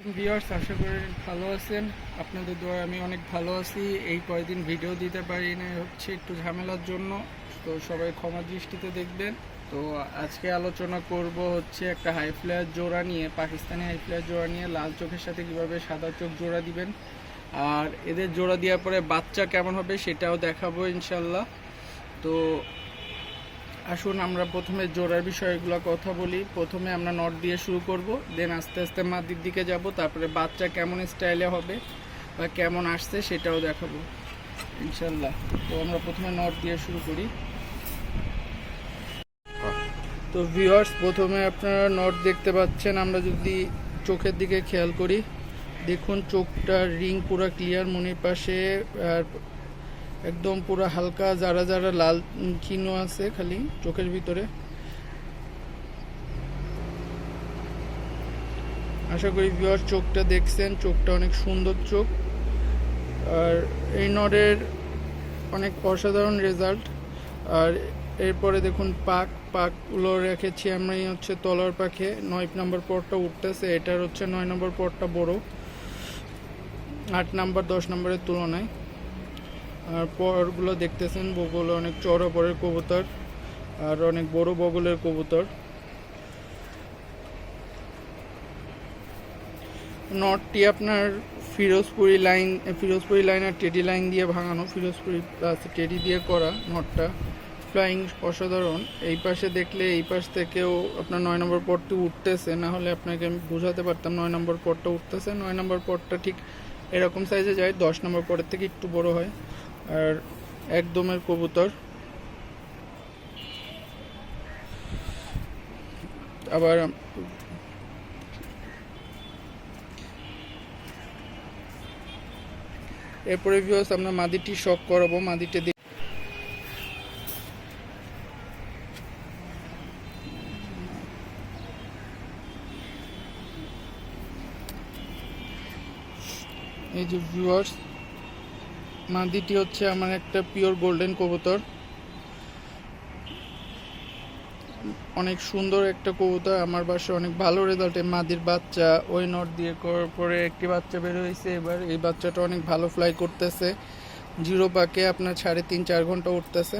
Viewers আশা করি ভালো আছেন। আপনাদের দোয়া আমি অনেক ভালো আছি। এই কয়েকদিন ভিডিও দিতে পারি না হচ্ছে একটু ঝামেলার জন্য। তো সবাই ক্ষমা দৃষ্টিতে দেখবেন। তো আজকে আলোচনা করব হচ্ছে একটা হাই ফ্লেয়ার জোড়া নিয়ে, পাকিস্তানি হাই ফ্লেয়ার জোড়া নিয়ে, লাল চোখের সাথে কীভাবে সাদা চোখ জোড়া দিবেন। আর এদের জোড়া দেওয়ার পরে বাচ্চা কেমন হবে সেটাও দেখাবো ইনশাল্লাহ তো আসুন আমরা প্রথমে জোড়ার বিষয়গুলো কথা বলি। প্রথমে আমরা নট দিয়ে শুরু করব দেন আস্তে আস্তে মাদির দিকে যাব, তারপরে বাচ্চা কেমন স্টাইলে হবে বা কেমন আসছে সেটাও দেখাবো। ইনশাল্লাহ তো আমরা প্রথমে নট দিয়ে শুরু করি। তো ভিউয়ার্স প্রথমে আপনারা নট দেখতে পাচ্ছেন, আমরা যদি চোখের দিকে খেয়াল করি, দেখুন চোখটা রিং পুরো ক্লিয়ার মনির পাশে একদম পুরো হালকা, যারা যারা লাল চিহ্ন আছে খালি চোখের ভিতরে। আশা করি ভিউয়ার চোখটা দেখছেন, চোখটা অনেক সুন্দর চোখ। আর এই নডের অনেক অসাধারণ রেজাল্ট আর এরপরে দেখুন পাক, পাকগুলো রেখেছি আমি হচ্ছে তলার পাখে। নয় নম্বর পরটা উঠতেছে, এটার হচ্ছে নয় নম্বর পরটা বড়। আট নাম্বার, দশ নম্বরের তুলনায়। আর পরগুলো দেখতেছেন, বগল অনেক চড়া পরের কবুতর আর অনেক বড় বগলের কবুতর। নটটি আপনার ফিরোজপুরি লাইন ফিরোজপুরি লাইন আর টেডি লাইন দিয়ে ভাঙানো, ফিরোজপুরি প্লাস টেডি দিয়ে করা নটটা। ফ্লাইং অসাধারণ। এই পাশে দেখলে, এই পাশ থেকেও আপনার নয় নম্বর পটটি উঠতেছে, না হলে আপনাকে আমি বোঝাতে পারতাম নয় নম্বর পটটা উঠতেছে। নয় নম্বর পটটা ঠিক এরকম সাইজে যায়, দশ নম্বর পরের থেকে একটু বড় হয়। আর একদমের কবুতর। আবার এরপরে ভিউস আমরা মাদিটি শখ করাবো। মাদিটি এই যে ভিউয়ার্স মাদিটি হচ্ছে আমার একটা পিওর গোল্ডেন কবুতর। অনেক সুন্দর একটা কবুতর, আমার বাসায় অনেক ভালো রেজাল্টে মাদির বাচ্চা, ওই নট দিয়ে করার পরে একটি বাচ্চা বের হয়েছে, এবার এই বাচ্চাটা অনেক ভালো ফ্লাই করতেছে। জিরো পাকে আপনার সাড়ে তিন, চার ঘণ্টা উঠতেছে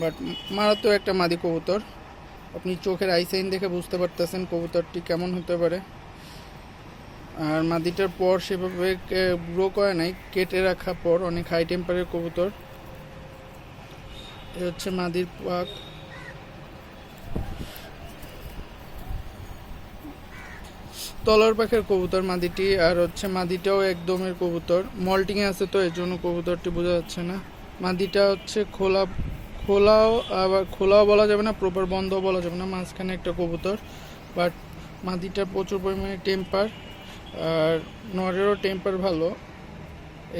বাট মারাত্মক একটা মাদি কবুতর। আপনি চোখের আইসাইন দেখে বুঝতে পারতেছেন কবুতরটি কেমন হতে পারে। আর মাদিটার পর সেভাবে গ্রো করে নাই, কেটে রাখা পর অনেক হাই টেম্পারের কবুতর। এ হচ্ছে মাদির পাক। তলার পাখের কবুতর মাদিটি, আর হচ্ছে মাদিটাও একদমের কবুতর। মল্টিংয়ে আছে তো, এর জন্য কবুতরটি বোঝা যাচ্ছে না। মাদিটা হচ্ছে খোলা, খোলাও, আবার খোলাও বলা যাবে না প্রপার বন্ধও বলা যাবে না, মাঝখানে একটা কবুতর। বাট মাদিটা প্রচুর পরিমাণে টেম্পার আর নরেরও টেম্পার ভালো।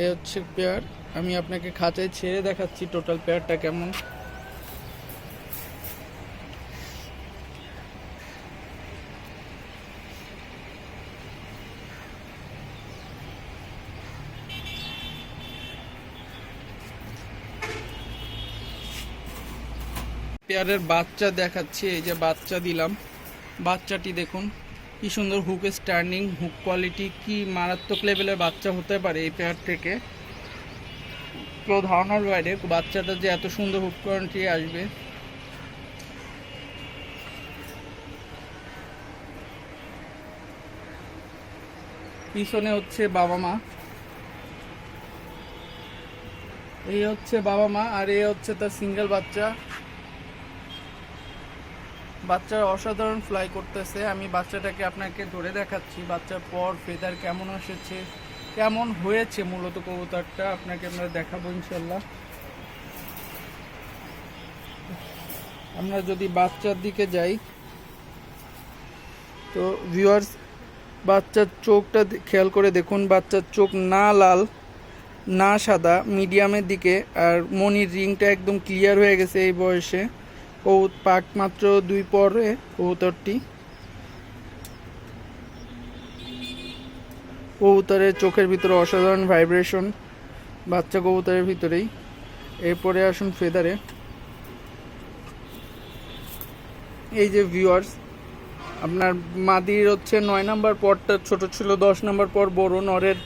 এ হচ্ছে পেয়ার আমি আপনাকে খাঁচায় ছেড়ে দেখাচ্ছি টোটাল পেয়ারটা কেমন। পেয়ারের বাচ্চা দেখাচ্ছি, এই যে বাচ্চা দিলাম। বাচ্চাটি দেখুন। কি সুন্দর হুক স্টার্নিং হুক কোয়ালিটি কি মারাত্মক লেভেলের বাচ্চা হতে পারে এই পেয়ার থেকে। কেউ ধারণার বাইরে, বাচ্চাটা যে এত সুন্দর হুক কোয়ালিটি আসবে। পিছনে হচ্ছে বাবা মা। এই হচ্ছে বাবা মা আর এই হচ্ছে তার সিঙ্গেল বাচ্চা। বাচ্চা অসাধারণ ফ্লাই করতেছে। আমি বাচ্চাটাকে আপনাকে ধরে দেখাচ্ছি। বাচ্চার পর ফেদার কেমন এসেছে, কেমন হয়েছে মূলত কবুতরটা, আপনাকে আমরা দেখাবো ইনশাল্লাহ আমরা যদি বাচ্চার দিকে যাই, তো ভিউয়ার্স বাচ্চার চোখটা খেয়াল করে দেখুন, বাচ্চার চোখ না লাল, না সাদা মিডিয়ামের দিকে, আর মনির রিংটা একদম ক্লিয়ার হয়ে গেছে এই বয়সে। ও পাক মাত্র দুই পরে কবুতরটি কবুতরের চোখের ভিতরে অসাধারণ ভাইব্রেশন বাচ্চা কবুতরের ভিতরেই। এরপরে আসুন ফেদারে এই যে ভিউয়ার্স আপনার মাদির হচ্ছে নয় নাম্বার পরটা ছোট ছিল, দশ নাম্বার পর বড়, নরের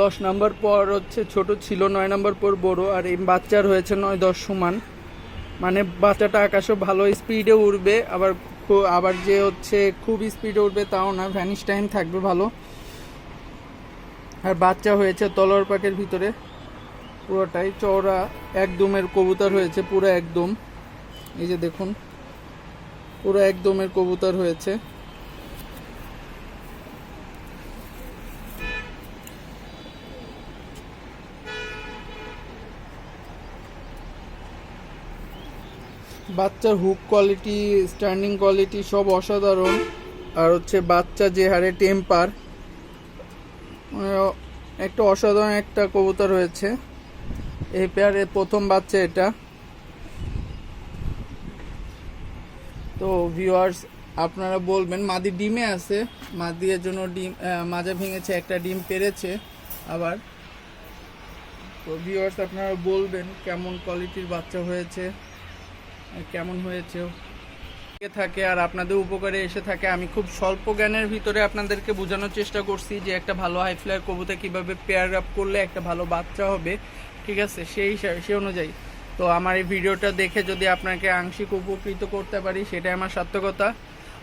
দশ নাম্বার পর হচ্ছে ছোট ছিল, নয় নাম্বার পর বড়, আর এই বাচ্চার হয়েছে নয় দশ সমান। মানে বাচ্চাটা আকাশে ভালো স্পিডে উঠবে আবার আবার যে হচ্ছে খুব স্পিডে উঠবে তাও না ভ্যানিশ টাইম থাকবে ভালো। আর বাচ্চা হয়েছে তলোয়ার পাকের ভিতরে, পুরোটাই চওড়া, একদমের কবুতর হয়েছে, পুরো একদম। এই যে দেখুন, পুরো একদমের কবুতর হয়েছে। বাচ্চার হুক কোয়ালিটি, স্ট্যান্ডিং কোয়ালিটি সব অসাধারণ। আর হচ্ছে বাচ্চা যে হারে টেম্পার একটা অসাধারণ একটা কবুতর হয়েছে। এই পেয়ারের প্রথম বাচ্চা এটা। তো ভিউয়ার্স আপনারা বলবেন, মাদি ডিমে আছে। মাদির জন্য ডিম মাজা ভেঙেছে, একটা ডিম পেরেছে আবার। তো ভিউয়ার্স আপনারা বলবেন কেমন কোয়ালিটির বাচ্চা হয়েছে। কেমন হয়েছে থাকে আর আপনাদের উপকারে এসে থাকে, আমি খুব স্বল্প জ্ঞানের ভিতরে আপনাদেরকে বোঝানোর চেষ্টা করছি যে একটা ভালো হাই ফ্লায়ার কবুতর কীভাবে পেয়ার আপ করলে একটা ভালো বাচ্চা হবে, ঠিক আছে? সেই সে অনুযায়ী। তো আমার এই ভিডিওটা দেখে যদি আপনাকে আংশিক উপকৃত করতে পারি, সেটাই আমার সার্থকতা।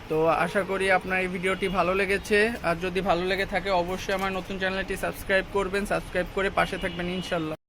তো আশা করি আপনার এই ভিডিওটি ভালো লেগেছে। আর যদি ভালো লেগে থাকে, অবশ্যই আমার নতুন চ্যানেলটি সাবস্ক্রাইব করবেন। সাবস্ক্রাইব করে পাশে থাকবেন ইনশাল্লাহ।